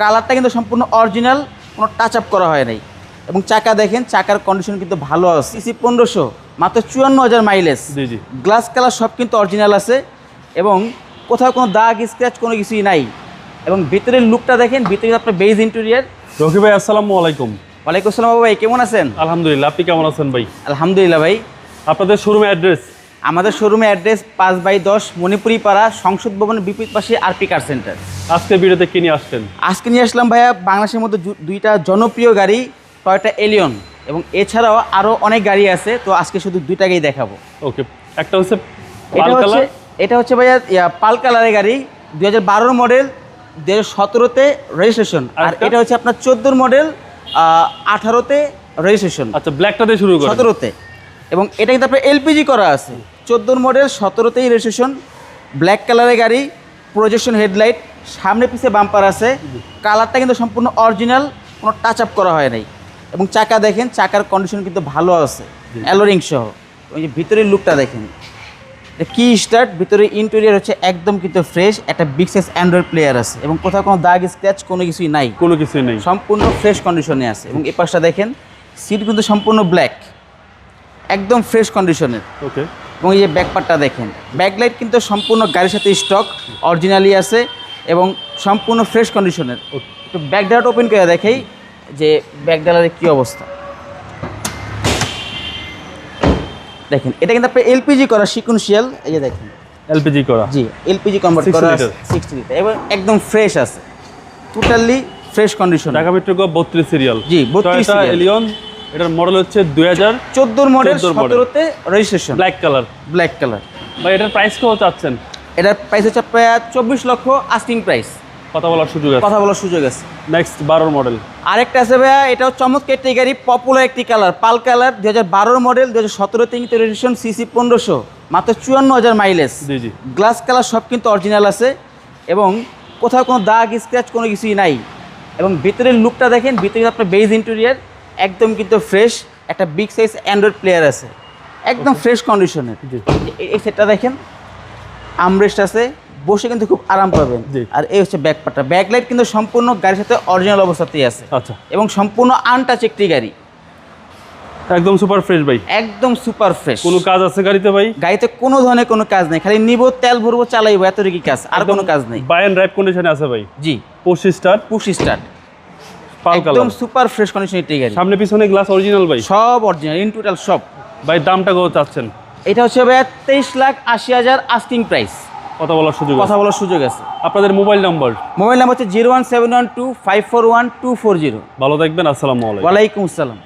কালারটা কিন্তু সম্পূর্ণ অরিজিনাল কোনো টাচ আপ করা হয় নাই। এবং চাকা দেখেন চাকার কন্ডিশন কিন্তু ভালো আছে। সিসি পনেরোশো মাত্র চুয়ান্ন হাজার মাইলেজ গ্লাস কালার সব কিন্তু অরিজিনাল আছে। এবং কোথাও কোনো দাগ স্ক্র্যাচ কোনো কিছুই নাই। এবং ভিতরের লুকটা দেখেন ভিতরে আপনার বেজ ইন্টেরিয়ার রকি ভাই আসসালামু আলাইকুম। ওয়ালাইকুম আসসালাম ভাই কেমন আছেন? আলহামদুলিল্লাহ আপনি কেমন আছেন ভাই? আলহামদুলিল্লাহ ভাই। আপনাদের শোরুমে অ্যাড্রেস আমাদের শোরুমে অ্যাড্রেস পাঁচ বাই দশ মণিপুরি পাড়া সংসদ ভবনের বিপরীত পাশে আরপি কার সেন্টার আজকে ভিডিওতে কি নিয়ে আসছেন? আজকে নিয়ে আসলাম ভাইয়া বাংলাদেশের মধ্যে দুইটা জনপ্রিয় গাড়ি টয়টা এলিয়ন এবং এছাড়াও আরও অনেক গাড়ি আছে তো আজকে শুধু দুইটাকেই দেখাবো। ওকে একটা হচ্ছে এটা হচ্ছে এটা হচ্ছে ভাইয়া পাল কালারের গাড়ি দুই হাজার বারোর মডেল দুই হাজার সতেরোতে রেজিস্ট্রেশন আর এটা হচ্ছে আপনার চোদ্দোর মডেল আঠারোতে রেজিস্ট্রেশন আচ্ছা ব্ল্যাকটা দিয়ে শুরু সতেরোতে। এবং এটা কিন্তু আপনার এলপিজি করা আছে। চোদ্দোর মডেল সতেরোতেই রেজিস্ট্রেশন ব্ল্যাক কালারের গাড়ি প্রজেকশন হেডলাইট সামনে পিছে বাম্পার আছে। কালারটা কিন্তু সম্পূর্ণ অরিজিনাল কোনো টাচ আপ করা হয় নাই। এবং চাকা দেখেন চাকার কন্ডিশন কিন্তু ভালো আছে। অ্যালোরিং সহ। ওই যে ভিতরের লুকটা দেখেন। কি স্টার্ট ভিতরে ইন্টেরিয়ার হচ্ছে একদম কিন্তু ফ্রেশ একটা বিগ সাইজ অ্যান্ড্রয়েড প্লেয়ার আছে। এবং কোথাও কোনো দাগ স্ক্র্যাচ কোনো কিছুই নাই। কোনো কিছুই নেই। সম্পূর্ণ ফ্রেশ কন্ডিশনে আছে। এবং এ পাশটা দেখেন সিট কিন্তু সম্পূর্ণ ব্ল্যাক একদম ফ্রেশ কন্ডিশনের ওকে এবং এই যে ব্যাকপারটা দেখেন ব্যাকলাইট কিন্তু সম্পূর্ণ গাড়ির সাথে স্টক অরিজিনালি আছে এবং সম্পূর্ণ ফ্রেশ কন্ডিশনের ওকে একটু ব্যাক ডালাটা ওপেন করে দেখেই যে ব্যাক ডালারের কী অবস্থা। দেখেন এটা কিন্তু আপনার এলপিজি করা সিকুয়েন্সিয়াল এই যে দেখেন। এলপিজি করা। জি এলপিজি কনভার্ট করা সিক্সটি লিটার এবং একদম ফ্রেশ আছে। Totally fresh condition Dhaka metro বত্রিশ সিরিয়াল জি, 32 serial। এলিয়ন এটার মডেল হচ্ছে দুই হাজার চোদ্দোর model 14 model। সতেরোতে registration black colour black colour ভাই এটার প্রাইস কত চাচ্ছেন? এটার প্রাইস হচ্ছে প্রায় চব্বিশ লক্ষ আস্টিং প্রাইস কথা বলার সুযোগ আছে। কথা বলার সুযোগ আছে। নেক্সট বারোর মডেল আরেকটা আছে ভাইয়া এটাও চমৎকার একটি গাড়ি পপুলার একটি কালার পাল কালার দু হাজার বারোর মডেল দু হাজার সতেরোতে কিন্তু রেজিস্ট্রেশন সিসি পনেরোশো মাত্র চুয়ান্ন হাজার মাইলেজ জি জি। গ্লাস কালার সব কিন্তু অরিজিনাল আছে এবং কোথাও কোনো দাগ স্ক্র্যাচ কোনো কিছুই নাই। এবং ভিতরের লুকটা দেখেন ভিতরে আপনার বেজ ইন্টেরিয়ার একদম কিন্তু ফ্রেশ একটা বিগ সাইজ অ্যান্ড্রয়েড প্লেয়ার আছে। একদম ফ্রেশ কন্ডিশনের এই সেটটা দেখেন আমরেস্ট আছে বসে কিন্তু খুব আরাম পাবেন। আর এই হচ্ছে ব্যাক পার্টটা ব্যাকলাইট কিন্তু সম্পূর্ণ গাড়ির সাথে অরিজিনাল অবস্থাতেই আছে। আচ্ছা। এবং সম্পূর্ণ আনটাচ একটি গাড়ি। একদম সুপার ফ্রেশ ভাই। একদম সুপার ফ্রেশ কোনো কাজ আছে গাড়িতে ভাই? গাড়িতে কোনো ধরনের কোনো কাজ নেই। খালি নিব তেল ভরবো চালাইবো। এত এতটুকু কাজ? আর কোনো কাজ নেই। বাই অ্যান্ড ড্রাইভ কন্ডিশনে আছে ভাই। জি। পঁচিশ স্টার পুশ স্টার্ট একদম সুপার ফ্রেশ কন্ডিশনের সামনে পিছনে গ্লাস অরিজিনাল ভাই। সব অরিজিনাল ইন টোটাল সব। ভাই দামটা কত চাচ্ছেন? এটা হচ্ছে ভাই তেইশ লাখ আশি হাজার আস্কিং প্রাইস কথা বলার সুযোগ কথা বলার সুযোগ আছে। আপনাদের মোবাইল নাম্বার মোবাইল নাম্বার হচ্ছে zero one seven one two five four one two four zero ভালো থাকবেন আসসালামু আলাইকুম। ওয়ালাইকুম আসসালাম।